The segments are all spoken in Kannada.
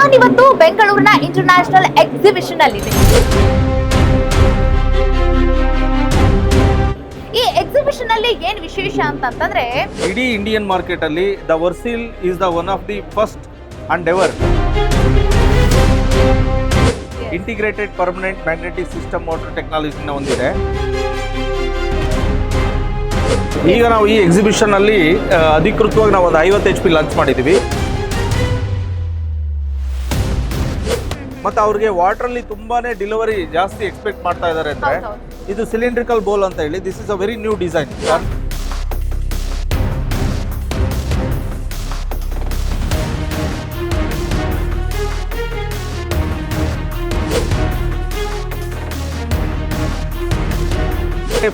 ನಾನಿವತ್ತು ಬೆಂಗಳೂರಿನ ಇಂಟರ್ನ್ಯಾಷನಲ್ ಎಕ್ಸಿಬಿಷನ್ ಅಲ್ಲಿದೆ ಈ ಎಕ್ಸಿಬಿಷನ್ ಅಲ್ಲಿ ಏನ್ ವಿಶೇಷ ಅಂತಂದ್ರೆ ಇಡೀ ಇಂಡಿಯನ್ ಮಾರ್ಕೆಟ್ ಅಲ್ಲಿ the Versil is the one of the first and ever integrated permanent magnetic system motor ಟೆಕ್ನಾಲಜಿನ ಹೊಂದಿದೆ ಈಗ ನಾವು ಈ ಎಕ್ಸಿಬಿಷನ್ ಅಲ್ಲಿ ಅಧಿಕೃತವಾಗಿ ನಾವು ಒಂದು ಐವತ್ತು ಎಚ್ ಪಿ ಲಾಂಚ್ ಮಾಡಿದ್ದೀವಿ ಮತ್ತೆ ಅವ್ರಿಗೆ ವಾಟರ್ ಅಲ್ಲಿ ತುಂಬಾನೇ ಡಿಲಿವರಿ ಜಾಸ್ತಿ ಎಕ್ಸ್ಪೆಕ್ಟ್ ಮಾಡ್ತಾ ಇದ್ದಾರೆ ಅಂದ್ರೆ ಇದು ಸಿಲಿಂಡ್ರಿಕಲ್ ಬೋಲ್ ಅಂತ ಹೇಳಿ this is a very new design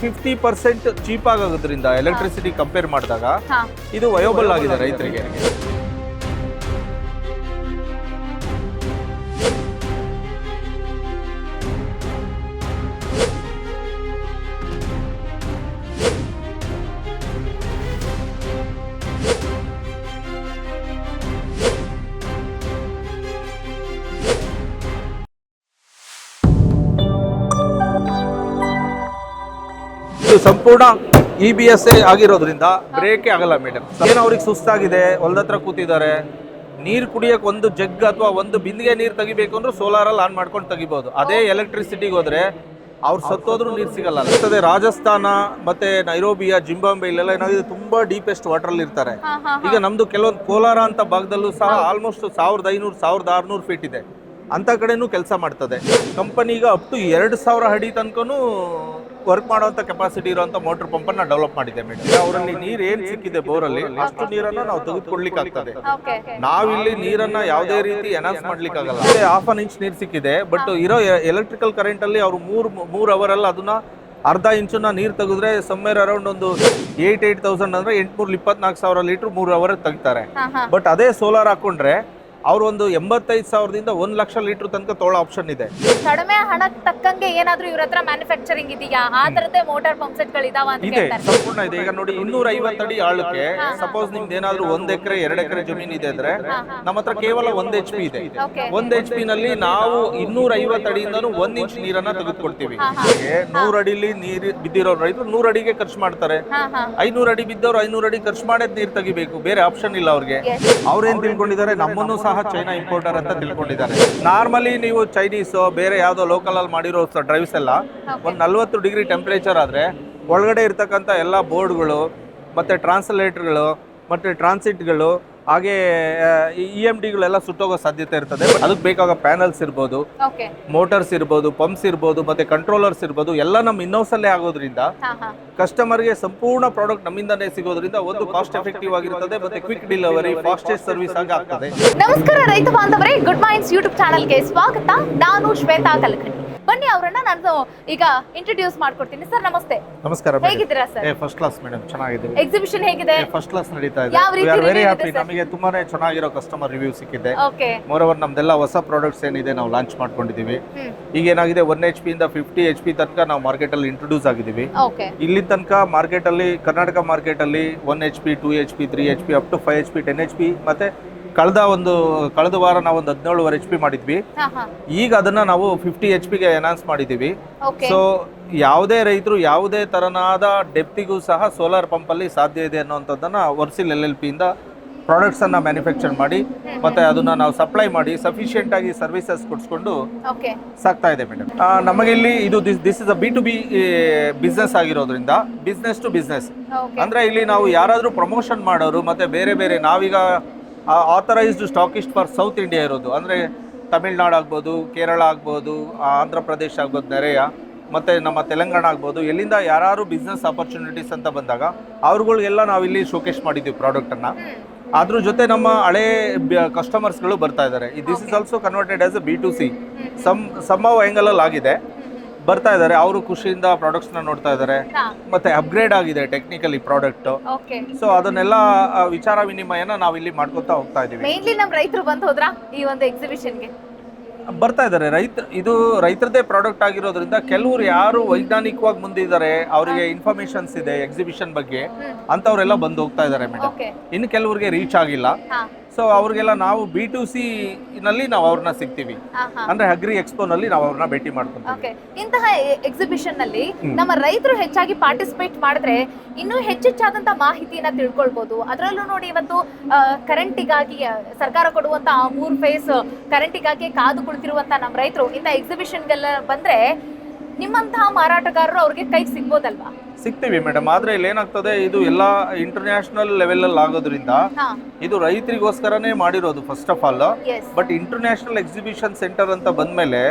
fifty percent cheap ಆಗೋದ್ರಿಂದ ಎಲೆಕ್ಟ್ರಿಸಿಟಿ ಕಂಪೇರ್ ಮಾಡಿದಾಗ ಇದು ವಯೋಬಲ್ ಆಗಿದೆ ರೈತರಿಗೆ. ಸಂಪೂರ್ಣ ಇ ಬಿ ಎಸ್ ಆಗಿರೋದ್ರಿಂದ ಬ್ರೇಕೇ ಆಗಲ್ಲ ಮೇಡಮ್ ಏನು ಅವ್ರಿಗೆ ಸುಸ್ತಾಗಿದೆ? ಹೊಲ್ದತ್ರ ಕೂತಿದ್ದಾರೆ. ನೀರು ಕುಡಿಯಕ್ಕೆ ಒಂದು ಜಗ್ ಅಥವಾ ಒಂದು ಬಿಂದಿಗೆ ನೀರು ತೆಗಿಬೇಕು ಅಂದ್ರೆ ಸೋಲಾರಲ್ಲಿ ಆನ್ ಮಾಡ್ಕೊಂಡು ತೆಗಿಬೋದು. ಅದೇ ಎಲೆಕ್ಟ್ರಿಸಿಟಿಗೆ ಹೋದ್ರೆ ಅವ್ರು ಸತ್ತೋದ್ರೂ ನೀರು ಸಿಗಲ್ಲ. ಅದೇ ರಾಜಸ್ಥಾನ ಮತ್ತೆ ನೈರೋಬಿಯ ಜಿಂಬಾಂಬೆ ಇಲ್ಲೆಲ್ಲ ಏನಾಗಿದೆ ತುಂಬಾ ಡೀಪೆಸ್ಟ್ ವಾಟರ್ ಅಲ್ಲಿ ಇರ್ತಾರೆ. ಈಗ ನಮ್ದು ಕೆಲವೊಂದು ಕೋಲಾರ ಅಂತ ಭಾಗದಲ್ಲೂ ಸಹ ಆಲ್ಮೋಸ್ಟ್ ಸಾವಿರದ ಐನೂರು ಸಾವಿರದ ಆರ್ನೂರು ಫೀಟ್ ಇದೆ. ಅಂತ ಕಡೆನೂ ಕೆಲಸ ಮಾಡ್ತದೆ. ಕಂಪನಿ ಈಗ ಅಪ್ ಟು ಎರಡು ಸಾವಿರ ಅಡಿ ತನಕನೂ ವರ್ಕ್ ಮಾಡುವಂತ ಕೆಪಾಸಿಟಿ ಇರುವಂತ ಮೋಟರ್ ಪಂಪ್ ಅನ್ನ ಡೆವಲಪ್ ಮಾಡಿದೆ ಮೇಡಮ್. ಅವರಲ್ಲಿ ನೀರ್ ಏನ್ ಸಿಕ್ಕಿದೆ ಬೋರಲ್ಲಿ ಅಷ್ಟು ನೀರನ್ನ ನಾವು ತೆಗೆದುಕೊಡ್ಲಿಕ್ಕೆ ಆಗ್ತದೆ ನಾವಿಲ್ಲಿ ನೀರನ್ನ ಯಾವುದೇ ರೀತಿ ಎನೌನ್ಸ್ ಮಾಡ್ಲಿಕ್ಕೆ ಆಗಲ್ಲ ಹಾಫ್ ಅನ್ ಇಂಚ್ ನೀರ್ ಸಿಕ್ಕಿದೆ ಬಟ್ ಇರೋ ಎಲೆಕ್ಟ್ರಿಕಲ್ ಕರೆಂಟ್ ಅಲ್ಲಿ ಅವ್ರು ಮೂರ್ ಮೂರ್ ಅವರ್ ಅಲ್ಲಿ ಅದನ್ನ ಅರ್ಧ ಇಂಚನ್ನ ನೀರ್ ತೆಗೆದ್ರೆ ಸಮ್ಮೇರ್ ಅರೌಂಡ್ ಒಂದು ಏಟ್ ಏಟ್ ತೌಸಂಡ್ ಅಂದ್ರೆ ಎಂಟ್ನೂರ ಇಪ್ಪತ್ನಾಲ್ಕು ಸಾವಿರ ಲೀಟರ್ ಮೂರ್ ಅವರ್ ತೆಗಿತಾರೆ. ಬಟ್ ಅದೇ ಸೋಲಾರ್ ಹಾಕೊಂಡ್ರೆ ಅವ್ರು ಒಂದು ಎಂಬತ್ತೈದು ಸಾವಿರದಿಂದ ಒಂದ್ ಲಕ್ಷ ಲೀಟರ್ ತನಕ ತೋಳ ಆಪ್ಷನ್ ಇದೆ. ಕಡಿಮೆ ಹಣಕ್ಕೆ ತಕ್ಕಂಗೆ ಏನಾದ್ರೂ ಇವ್ರ ಹತ್ರ ಮ್ಯಾನುಫ್ಯಾಕ್ಚರಿಂಗ್ ಇದೆಯಾ? ಆ ತರದೇ ಮೋಟಾರ್ ಪಂಪ್ ಸೆಟ್ಗಳು ಇದಾವ ಅಂತ ಇದೆ ಕೇಳ್ತಾರೆ. ಸಂಪೂರ್ಣ ಇದೆ. ಈಗ ನೋಡಿ ಇನ್ನೂರ ಅಡಿ ಆಳಕ್ಕೆ ಸಪೋಸ್ ನಿಮ್ದು ಏನಾದ್ರೂ ಒಂದ್ ಎಕರೆ ಎರಡ್ ಎಕರೆ ಜಮೀನ್ ಇದೆ ಅಂದ್ರೆ ನಮ್ಮ ಹತ್ರ ಕೇವಲ ಒಂದ್ ಎಚ್ ಪಿ ಇದೆ. ಒಂದ್ ಎಚ್ ಪಿ ನಲ್ಲಿ ನಾವು ಇನ್ನೂರ ಐವತ್ತು ಅಡಿಯಿಂದನೂ ಒಂದ್ ಇಂಚ್ ನೀರನ್ನ ತೆಗೆದುಕೊಳ್ತೀವಿ. ನೂರ ಅಡಿಲಿ ನೀರು ಬಿದ್ದಿರೋ ರೈತರು ನೂರ ಅಡಿಗೆ ಖರ್ಚು ಮಾಡ್ತಾರೆ. ಹಾ ಹಾ. ಐನೂರು ಅಡಿ ಬಿದ್ದವ್ರು ಐನೂರ ಅಡಿ ಖರ್ಚು ಮಾಡೋದ್ ನೀರ್ ತೆಗಿಬೇಕು. ಬೇರೆ ಆಪ್ಷನ್ ಇಲ್ಲ ಅವ್ರಿಗೆ. Yes. ಅವ್ರೇನ್ ತಿಳ್ಕೊಂಡಿದ್ದಾರೆ? ನಮ್ಮನ್ನು ಸಹ ಚೈನಾ ಇಂಪೋರ್ಟರ್ ಅಂತ ತಿಳ್ಕೊಂಡಿದ್ದಾರೆ. ನಾರ್ಮಲಿ ನೀವು ಚೈನೀಸ್ ಬೇರೆ ಯಾವುದೋ ಲೋಕಲ್ ಅಲ್ಲಿ ಮಾಡಿರೋ ಡ್ರೈವ್ಸ್ ಎಲ್ಲ ಒಂದು ನಲ್ವತ್ತು ಡಿಗ್ರಿ ಟೆಂಪರೇಚರ್ ಆದ್ರೆ ಒಳಗಡೆ ಇರ್ತಕ್ಕಂಥ ಎಲ್ಲ ಬೋರ್ಡ್ಗಳು ಮತ್ತೆ ಟ್ರಾನ್ಸ್ಲೇಟರ್ಗಳು ಮತ್ತೆ ಟ್ರಾನ್ಸಿಟ್ಗಳು ಹಾಗೆ ಇ ಎಂ ಡಿಗಳೆಲ್ಲ ಸುಟ್ಟೋಗೋ ಸಾಧ್ಯತೆ ಇರ್ತದೆ ಅದಕ್ಕೆ ಬೇಕಾಗೋ ಪ್ಯಾನಲ್ಸ್ ಇರ್ಬೋದು ಮೋಟರ್ಸ್ ಇರ್ಬೋದು ಪಂಪ್ಸ್ ಇರ್ಬೋದು ಮತ್ತೆ ಕಂಟ್ರೋಲರ್ಸ್ ಇರ್ಬೋದು ಎಲ್ಲ ನಮ್ಮ ಇನ್ನೋಸ್ ಅಲ್ಲೇ ಆಗೋದ್ರಿಂದ ಕಸ್ಟಮರ್ಗೆ ಸಂಪೂರ್ಣ ಪ್ರಾಡಕ್ಟ್ ನಮ್ಮಿಂದಾನೇ ಸಿಗೋದ್ರಿಂದ ಒಂದು ಕಾಸ್ಟ್ ಎಫೆಕ್ಟಿವ್ ಆಗಿರ್ತದೆ ಮತ್ತೆ ಕ್ವಿಕ್ ಡಿಲಿವರಿ ಫಾಸ್ಟೆಸ್ಟ್ ಸರ್ವಿಸ್ ಆಗಿ ಆಗ್ತದೆ. ನಮಸ್ಕಾರ ರೈತ ಬಾಂಧವರೇ ಗುಡ್ ಮೈನ್ಸ್ ಯೂಟ್ಯೂಬ್ ಚಾನಲ್ಗೆ ಸ್ವಾಗತ. ನಾನು ಶ್ವೇತಾ ಕಲಕಣಿ ಬನ್ನಿ ಅವರನ್ನ ನಾನು ಈಗ ಇಂಟ್ರೊಡ್ಯೂಸ್ ಮಾಡ್ಕೊಡ್ತೀನಿ. ಸರ್ ನಮಸ್ತೆ. ನಮಸ್ಕಾರ ಹೇಗಿದ್ದೀರಾ ಸರ್ ಫಸ್ಟ್ ಕ್ಲಾಸ್ ಮೇಡಮ್ ಚೆನ್ನಾಗಿದೆ ಎಕ್ಸಿಬಿಷನ್ ಹೇಗಿದೆ? ಫಸ್ಟ್ ಕ್ಲಾಸ್ ನಡೀತಾ ಇದೆ. ಯಾವ ರೀತಿ ವೆರಿ ಹ್ಯಾಪಿ ನಮಗೆ ತುಂಬಾನೇ ಚೆನ್ನಾಗಿರೋ ಕಸ್ಟಮರ್ ರಿವ್ಯೂ ಸಿಕ್ಕಿದೆ. ಓಕೆ ಓವರ್ ನಮ್ದೆಲ್ಲ ಹೊಸ ಪ್ರಾಡಕ್ಟ್ಸ್ ಏನಿದೆ ನಾವು ಲಾಂಚ್ ಮಾಡ್ಕೊಂಡಿದೀವಿ ಈಗ ಏನಾಗಿದೆ ಒನ್ ಎಚ್ ಪಿ ಇಂದ ಫಿಫ್ಟಿ ಎಚ್ ಪಿ ತನಕ ನಾವು ಮಾರ್ಕೆಟ್ ಅಲ್ಲಿ ಇಂಟ್ರೊಡ್ಯೂಸ್ ಆಗಿದ್ದೀವಿ. ಓಕೆ ಇಲ್ಲಿ ತನಕ ಮಾರ್ಕೆಟ್ ಅಲ್ಲಿ ಕರ್ನಾಟಕ ಮಾರ್ಕೆಟ್ ಅಲ್ಲಿ one H P two H P three H P up to five H P ten H P ಮತ್ತೆ ಕಳೆದ ಒಂದು ಕಳೆದ ವಾರ ನಾವು ಒಂದು ಹದಿನೇಳುವರೆ ಎಚ್ ಪಿ ಮಾಡಿದ್ವಿ ಈಗ ಅದನ್ನ ನಾವು ಫಿಫ್ಟಿ ಎಚ್ ಪಿಗೆ ಎನಾನ್ಸ್ ಮಾಡಿದ್ದೀವಿ. ಸೊ ಯಾವುದೇ ರೈತರು ಯಾವುದೇ ತರನಾದ ಡೆಪ್ತಿಗೂ ಸಹ ಸೋಲಾರ್ ಪಂಪ್ ಅಲ್ಲಿ ಸಾಧ್ಯ ಇದೆ ಅನ್ನುವಂಥದ್ದನ್ನ ವರ್ಸಿಲ್ ಎಲ್ ಎಲ್ ಪಿ ಇಂದ ಪ್ರಾಡಕ್ಟ್ಸ್ ಅನ್ನ ಮ್ಯಾನುಫ್ಯಾಕ್ಚರ್ ಮಾಡಿ ಮತ್ತೆ ಅದನ್ನ ನಾವು ಸಪ್ಲೈ ಮಾಡಿ ಸಫಿಶಿಯೆಂಟ್ ಆಗಿ ಸರ್ವಿಸಸ್ ಕೊಡಿಸ್ಕೊಂಡು ಸಾಕ್ತಾ ಇದೆ ಮೇಡಮ್ ನಮಗೆ ಇಲ್ಲಿ ಇದು this is a B to B business ಆಗಿರೋದ್ರಿಂದ ಬಿಸ್ನೆಸ್ ಟು ಬಿಸ್ನೆಸ್ ಅಂದ್ರೆ ಇಲ್ಲಿ ನಾವು ಯಾರಾದರೂ ಪ್ರಮೋಷನ್ ಮಾಡೋರು ಮತ್ತೆ ಬೇರೆ ಬೇರೆ ನಾವೀಗ authorised stockist for South India ಇರೋದು. ಅಂದರೆ ತಮಿಳ್ನಾಡು ಆಗ್ಬೋದು ಕೇರಳ ಆಗ್ಬೋದು ಆಂಧ್ರ ಪ್ರದೇಶ ಆಗ್ಬೋದು ನೆರೆಯ ಮತ್ತು ನಮ್ಮ ತೆಲಂಗಾಣ ಆಗ್ಬೋದು. ಎಲ್ಲಿಂದ ಯಾರು ಬಿಸ್ನೆಸ್ ಆಪರ್ಚುನಿಟೀಸ್ ಅಂತ ಬಂದಾಗ ಅವ್ರುಗಳಿಗೆಲ್ಲ ನಾವಿಲ್ಲಿ ಇಲ್ಲಿ ಶೋಕೇಶ್ ಮಾಡಿದ್ದೀವಿ ಪ್ರಾಡಕ್ಟನ್ನು ಅದ್ರ ಜೊತೆ ನಮ್ಮ ಹಳೆ ಕಸ್ಟಮರ್ಸ್ಗಳು ಬರ್ತಾ ಇದ್ದಾರೆ this is also converted as A B to C some some ಆ್ಯಂಗಲಲ್ಲಿ ಆಗಿದೆ ಬರ್ತಾ ಇದ್ದಾರೆ. ಅವರು ಖುಷಿಯಿಂದ ಪ್ರಾಡಕ್ಟ್ಸ್ನ ನೋಡ್ತಾ ಇದ್ದಾರೆ. ಮತ್ತೆ ಅಪ್ಗ್ರೇಡ್ ಆಗಿದೆ ಟೆಕ್ನಿಕಲಿ ಪ್ರಾಡಕ್ಟ್ ಸೊ ಅದನ್ನೆಲ್ಲ ವಿಚಾರ ವಿನಿಮಯನ ನಾವು ಇಲ್ಲಿ ಮಾಡ್ಕೊತಾ ಹೋಗ್ತಾ ಇದೀವಿ ಮೇನ್ಲಿ ನಮ್ಮ ರೈತರು ಬಂದು ಹೋದ್ರಾ ಈ ಒಂದು ಎಕ್ಸಿಬಿಷನ್ಗೆ ಬರ್ತಾ ಇದ್ದಾರೆ. ರೈತ ಇದು ರೈತರದೇ ಪ್ರಾಡಕ್ಟ್ ಆಗಿರೋದ್ರಿಂದ ಕೆಲವರು ಯಾರು ವೈಜ್ಞಾನಿಕವಾಗಿ ಮುಂದಿದ್ದಾರೆ ಅವರಿಗೆ ಇನ್ಫಾರ್ಮೇಶನ್ಸ್ ಇದೆ ಎಕ್ಸಿಬಿಷನ್ ಬಗ್ಗೆ ಅಂತವರೆಲ್ಲ ಬಂದು ಹೋಗ್ತಾ ಇದ್ದಾರೆ ಮೇಡಮ್ ಇನ್ನು ಕೆಲವರಿಗೆ ರೀಚ್ ಆಗಿಲ್ಲ. ಸೊ ಅವ್ರಿಗೆಲ್ಲ ನಾವು ಬಿ ಟು ಸಿ ನಲ್ಲಿ ನಾವು ಅವ್ರನ್ನ ಸಿಗ್ತೀವಿ. ಅಂದ್ರೆ ಅಗ್ರಿ ಎಕ್ಸ್ಪೋನಲ್ಲಿ ನಾವು ಅವ್ರನ್ನ ಭೇಟಿ ಮಾಡ್ಕೊಂತೀವಿ. ಇಂತಹ ಎಕ್ಸಿಬಿಷನ್ನಲ್ಲಿ ನಮ್ಮ ರೈತರು ಹೆಚ್ಚಾಗಿ ಪಾರ್ಟಿಸಿಪೇಟ್ ಮಾಡಿದ್ರೆ ಇನ್ನೂ ಹೆಚ್ಚೆಚ್ಚಾದಂತ ಮಾಹಿತಿಯನ್ನ ತಿಳ್ಕೊಳ್ಬಹುದು ಅದರಲ್ಲೂ ನೋಡಿ ಇವತ್ತು ಕರೆಂಟಿಗಾಗಿ ಸರ್ಕಾರ ಕೊಡುವಂತ ಮೂರ್ ಫೇಸ್ ಕರೆಂಟಿಗಾಗಿ ಕಾದು ಕುಳಿತಿರುವಂತ ನಮ್ಮ ರೈತರು ಇಂಥ ಎಕ್ಸಿಬಿಷನ್ಗೆಲ್ಲ ಬಂದ್ರೆ ನಿಮ್ಮಂತಹ ಮಾರಾಟಗಾರರು ಅವ್ರಿಗೆ ಕೈ ಸಿಗ್ಬೋದಲ್ವಾ? ಸಿಗ್ತೀವಿ ಮೇಡಮ್. ಆದ್ರೆ ಇಲ್ಲಿ ಏನಾಗ್ತದೆ ಇದು ಎಲ್ಲ ಇಂಟರ್ನ್ಯಾಷನಲ್ ಲೆವೆಲ್ ಅಲ್ಲಿ ಆಗೋದ್ರಿಂದ ಇದು ರೈತರಿಗೋಸ್ಕರನೇ ಮಾಡಿರೋದು first of all but international exhibition centre ಅಂತ ಬಂದ್ಮೇಲೆ